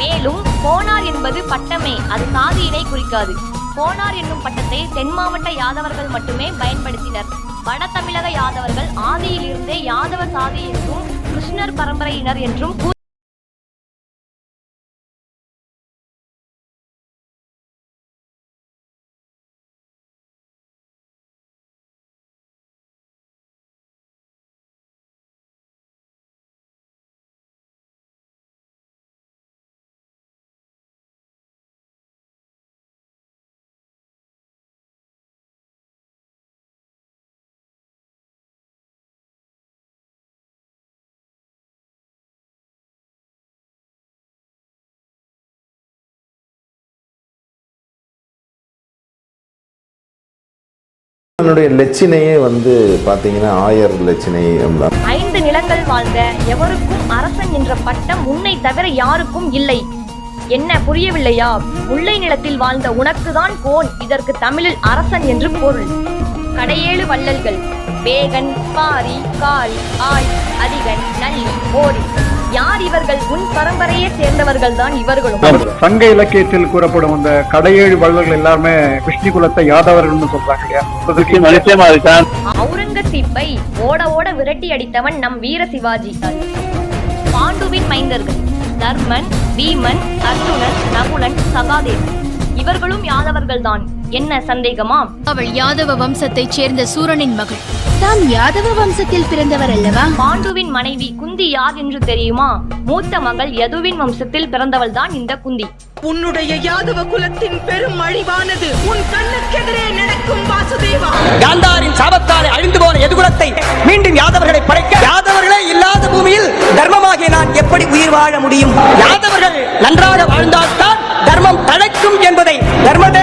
மேலும் கோனார் என்பது பட்டமே அது சாதியினை குறிக்காது. கோனார் என்னும் பட்டத்தை தென் மாவட்ட யாதவர்கள் மட்டுமே பயன்படுத்தினர். வட தமிழக யாதவர்கள் ஆதியிலிருந்தே யாதவ சாதி என்றும் கிருஷ்ணர் பரம்பரையினர் என்றும் என்னுடைய லட்சினையே வந்து பார்த்தீங்கன்னா ஆயர் லட்சினை ஐந்து நிலங்கள் வாழ்ந்த எவருக்கும் அரசன் என்ற பட்டம் உன்னை தவிர யாருக்கும் இல்லை. என்ன புரியவில்லையா? முல்லை நிலத்தில் வாழ்ந்த உனக்குதான் கோன் இதற்கு தமிழில் அரசன் என்று பொருள். கடையேழு வள்ளல்கள். வேகன் பாரி காரி ஆய் அதிகன் நல்லி ஓரி. யார் இவர்கள்? உன் பரம்பரையை சேர்ந்தவர்கள் தான் இவர்களும் சங்க இலக்கியத்தில் கூறப்படும் அந்த கடையேழு வள்ளல்கள் எல்லாருமே விஷ்ணு குலத்தை யாதவர்கள்னு சொல்றாங்க இல்லையா? அவுரங்கசீப்பை ஓட ஓட விரட்டி அடித்தவன் நம் வீர சிவாஜி. பாண்டுவின் மைந்தர்கள் தர்மன் பீமன் அர்ஜுனன் நகுலன் சகாதேவன். இவர்களும் யாதவர்கள்தான். என்ன சந்தேகமா? அவள் யாதவ வம்சத்தைச் சேர்ந்த சூரனின் மகள். தாம் யாதவ வம்சத்தில் பிறந்தவர் அல்லவா? பாண்டுவின் மனைவி குந்தி யார் என்று தெரியுமா? மூத்த மகள் யதுவின் வம்சத்தில் பிறந்தவள் தான் இந்த குந்தி. உன்னுடைய யாதவ குலத்தின் பெரும் அழிவானது உன் கண்ணுக்கெதிரே நடக்கும் வாசுதேவா. காந்தாரின் சாபத்தாலே அழிந்து போன எதுகுலத்தை மீண்டும் யாதவர்களை படைக்க யாதவர்களே இல்லாத பூமியில் தர்மமாகிய நான் எப்படி உயிர் வாழ முடியும்? யாதவர்கள் நன்றாக தழைக்கும் என்பதை